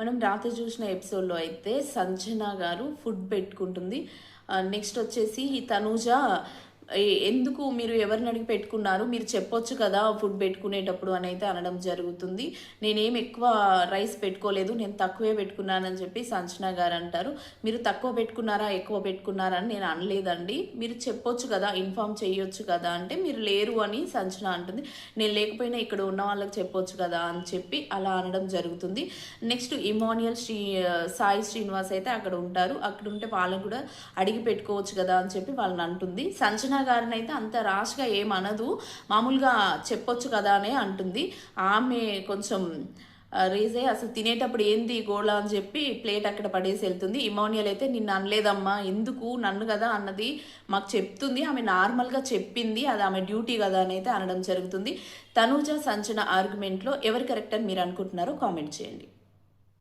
మనం రాత్రి చూసిన ఎపిసోడ్లో అయితే సంజన గారు ఫుడ్ పెట్టుకుంటుంది. నెక్స్ట్ వచ్చేసి తనూజ ఎందుకు మీరు ఎవరిని అడిగి పెట్టుకున్నారు? మీరు చెప్పొచ్చు కదా ఫుడ్ పెట్టుకునేటప్పుడు అని అయితే అనడం జరుగుతుంది. నేనేం ఎక్కువ రైస్ పెట్టుకోలేదు నేను తక్కువే పెట్టుకున్నానని చెప్పి సంచనా గారు అంటారు. మీరు తక్కువ పెట్టుకున్నారా ఎక్కువ పెట్టుకున్నారా అని నేను అనలేదండి. మీరు చెప్పొచ్చు కదా ఇన్ఫామ్ చేయొచ్చు కదా అంటే మీరు లేరు అని సంచనా అంటుంది. నేను లేకపోయినా ఇక్కడ ఉన్న వాళ్ళకి చెప్పొచ్చు కదా అని చెప్పి అలా అనడం జరుగుతుంది. నెక్స్ట్ ఇమానియల్ శ్రీ సాయి శ్రీనివాస్ అయితే అక్కడ ఉంటారు. అక్కడ ఉంటే వాళ్ళని కూడా అడిగి పెట్టుకోవచ్చు కదా అని చెప్పి వాళ్ళని అంటుంది. సంజన గారిని అయితే అంత రాష్గా ఏమనదు. మామూలుగా చెప్పొచ్చు కదా అనే అంటుంది. ఆమె కొంచెం రేజ్ అయ్యి అసలు తినేటప్పుడు ఏంది గోళ అని చెప్పి ప్లేట్ అక్కడ పడేసి వెళ్తుంది. ఇమోనియల్ అయితే నిన్ను అనలేదమ్మా ఎందుకు నన్ను కదా అన్నది మాకు చెప్తుంది. ఆమె నార్మల్గా చెప్పింది అది ఆమె డ్యూటీ కదా అని అయితే అనడం జరుగుతుంది. తనూజ సంచన ఆర్గ్యుమెంట్లో ఎవరు కరెక్ట్ అని మీరు అనుకుంటున్నారో కామెంట్ చేయండి.